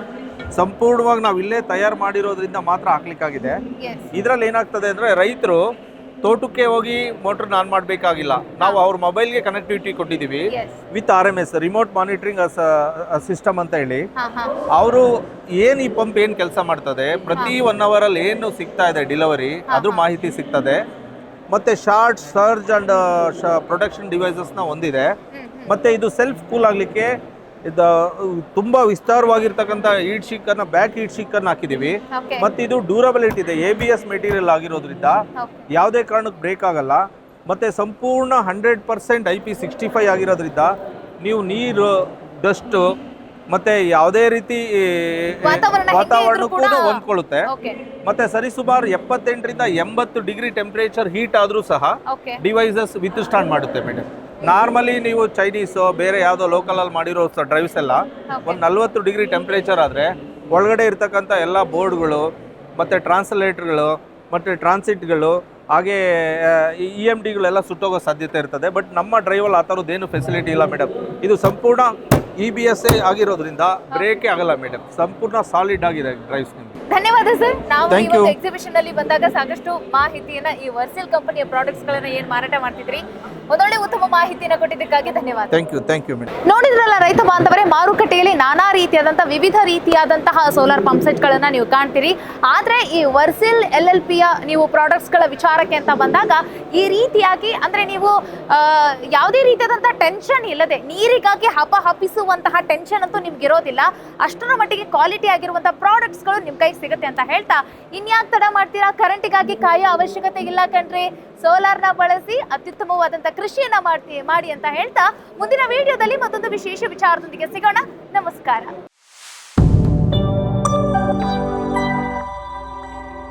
ಸಂಪೂರ್ಣವಾಗಿ ನಾವು ಇಲ್ಲೇ ತಯಾರು ಮಾಡಿರೋದ್ರಿಂದ ಮಾತ್ರ ಹಾಕ್ಲಿಕ್ಕಾಗಿದೆ. ಇದರಲ್ಲಿ ಏನಾಗ್ತದೆ ಅಂದರೆ ರೈತರು ತೋಟಕ್ಕೆ ಹೋಗಿ ಮೋಟರ್ ಆನ್ ಮಾಡಬೇಕಾಗಿಲ್ಲ. ನಾವು ಅವ್ರ ಮೊಬೈಲ್ಗೆ ಕನೆಕ್ಟಿವಿಟಿ ಕೊಟ್ಟಿದ್ದೀವಿ. With R M S remote monitoring system ಅಂತ ಹೇಳಿ. ಅವರು ಏನು ಈ ಪಂಪ್ ಏನು ಕೆಲಸ ಮಾಡ್ತದೆ ಪ್ರತಿ ಒನ್ ಅವರಲ್ಲಿ ಏನು ಸಿಗ್ತಾ ಇದೆ ಡಿಲಿವರಿ ಅದ್ರ ಮಾಹಿತಿ ಸಿಗ್ತದೆ. ಮತ್ತೆ ಶಾರ್ಟ್ ಸರ್ಜ್ ಅಂಡ್ ಪ್ರೊಟೆಕ್ಷನ್ ಡಿವೈಸಸ್ನ ಹೊಂದಿದೆ ಮತ್ತೆ ಇದು ಸೆಲ್ಫ್ ಕೂಲ್ ಆಗಲಿಕ್ಕೆ ಇದು ತುಂಬಾ ವಿಸ್ತಾರವಾಗಿರ್ತಕ್ಕಂಥ ಈಟ್ ಅನ್ನ ಬ್ಯಾಕ್ ಈಟ್ ಅನ್ನ ಹಾಕಿದೀವಿ. ಮತ್ತೆ ಇದು ಡ್ಯೂರಬಿಲಿಟಿ ಇದೆ ಎ ಬಿ ಎಸ್ ಮೆಟೀರಿಯಲ್ ಆಗಿರೋದ್ರಿಂದ. ಯಾವುದೇ ಕಾರಣಕ್ಕೆ ಬ್ರೇಕ್ ಆಗಲ್ಲ. ಮತ್ತೆ ಸಂಪೂರ್ಣ hundred percent I P sixty five ಆಗಿರೋದ್ರಿಂದ ನೀವು ನೀರು ಡಸ್ಟ್ ಮತ್ತೆ ಯಾವುದೇ ರೀತಿ ವಾತಾವರಣಕ್ಕೂ ಕೂಡ- ಹೊಂದ್ಕೊಳ್ಳುತ್ತೆ. ಮತ್ತೆ ಸರಿಸುಮಾರು ಎಪ್ಪತ್ತೆಂಟರಿಂದ ಎಂಬತ್ತು ಡಿಗ್ರಿ ಟೆಂಪರೇಚರ್ ಹೀಟ್ ಆದರೂ ಸಹ ಡಿವೈಸಸ್ ವಿತ್ ಸ್ಟಾಂಡ್ ಮಾಡುತ್ತೆ ಮೇಡಮ್ ನಾರ್ಮಲಿ ನೀವು ಚೈನೀಸು ಬೇರೆ ಯಾವುದೋ ಲೋಕಲಲ್ಲಿ ಮಾಡಿರೋ ಡ್ರೈವ್ಸ್ ಎಲ್ಲ ಒಂದು ನಲ್ವತ್ತು ಡಿಗ್ರಿ ಟೆಂಪರೇಚರ್ ಆದರೆ ಒಳಗಡೆ ಇರ್ತಕ್ಕಂಥ ಎಲ್ಲ ಬೋರ್ಡ್ಗಳು ಮತ್ತು ಟ್ರಾನ್ಸ್ಲೇಟರ್ಗಳು ಮತ್ತು ಟ್ರಾನ್ಸಿಟ್ಗಳು ಹಾಗೆ ಇ ಎಂ ಡಿಗಳೆಲ್ಲ ಸುಟ್ಟೋಗೋ ಸಾಧ್ಯತೆ ಇರ್ತದೆ. ಬಟ್ ನಮ್ಮ ಡ್ರೈವಲ್ಲಿ ಆ ಥರದ್ದೇನು ಫೆಸಿಲಿಟಿ ಇಲ್ಲ ಮೇಡಮ್ ಇದು ಸಂಪೂರ್ಣ ಇ ಬಿ ಎಸ್ ಆಗರೋದ್ರಿಂದ ಬ್ರೇಕೇ ಆಗಲ್ಲ ಮೇಡಮ್ ಸಂಪೂರ್ಣ ಸಾಲಿಡ್ ಆಗಿದೆ ಡ್ರೈವ್ಸ್ ನಿಮಗೆ ಧನ್ಯವಾದ ಸರ್ ನಾವು ಈ ಒಂದು ಎಕ್ಸಿಬಿಷನ್ ಅಲ್ಲಿ ಬಂದಾಗ ಸಾಕಷ್ಟು ಮಾಹಿತಿಯನ್ನ ಈ ವರ್ಸೆಲ್ ಕಂಪನಿಯ ಪ್ರಾಡಕ್ಟ್ಸ್ ಗಳನ್ನ ಏನ್ ಮಾರಾಟ ಮಾಡ್ತಿದ್ರಿ? ಒಂದೊಳ್ಳೆ ಉತ್ತಮ ಮಾಹಿತಿಯನ್ನು ಕೊಟ್ಟಿದ್ದಕ್ಕಾಗಿ ಧನ್ಯವಾದ. Thank you thank you madam ನೋಡಿದ್ರಲ್ಲ ರೈತ ಬಾಂಧವರೇ ಮಾರುಕಟ್ಟೆಯಲ್ಲಿ ನಾನಾ ರೀತಿಯಾದಂತಹ ವಿವಿಧ ರೀತಿಯಾದಂತಹ ಸೋಲಾರ್ ಪಂಪ್ ಸೆಟ್ಗಳನ್ನ ನೀವು ಕಾಣ್ತೀರಿ. ಆದ್ರೆ ಈ ವರ್ಸಿಲ್ ಎಲ್ ಎಲ್ ಪಿಯ ನೀವು ಪ್ರಾಡಕ್ಟ್ಸ್ಗಳ ವಿಚಾರಕ್ಕೆ ಅಂತ ಬಂದಾಗ ಈ ರೀತಿಯಾಗಿ ಅಂದ್ರೆ ನೀವು ಯಾವುದೇ ರೀತಿಯಾದಂತಹ ಟೆನ್ಷನ್ ಇಲ್ಲದೆ ನೀರಿಗಾಗಿ ಹಪ ಹಪಿಸುವಂತಹ ಟೆನ್ಷನ್ ಅಂತೂ ನಿಮ್ಗೆ ಇರೋದಿಲ್ಲ. ಅಷ್ಟರ ಮಟ್ಟಿಗೆ ಕ್ವಾಲಿಟಿ ಆಗಿರುವಂತಹ ಪ್ರಾಡಕ್ಟ್ಸ್ಗಳು ನಿಮ್ ಕೈಗೆ ಸಿಗುತ್ತೆ ಅಂತ ಹೇಳ್ತಾ ಇನ್ಯಾಕ್ ತಡ ಮಾಡ್ತೀರಾ? ಕರೆಂಟಿಗಾಗಿ ಕಾಯೋ ಅವಶ್ಯಕತೆ ಇಲ್ಲ ಕಣ್ರಿ. ಸೋಲಾರ್ನ ಬಳಸಿ ಅತ್ಯುತ್ತಮವಾದಂತ ಕೃಷಿಯನ್ನ ಮಾಡ್ತೀವಿ ಮಾಡಿ ಅಂತ ಹೇಳ್ತಾ ಮುಂದಿನ ವಿಡಿಯೋದಲ್ಲಿ ಮತ್ತೊಂದು ವಿಶೇಷ ವಿಚಾರದೊಂದಿಗೆ ಸಿಗೋಣ. ನಮಸ್ಕಾರ.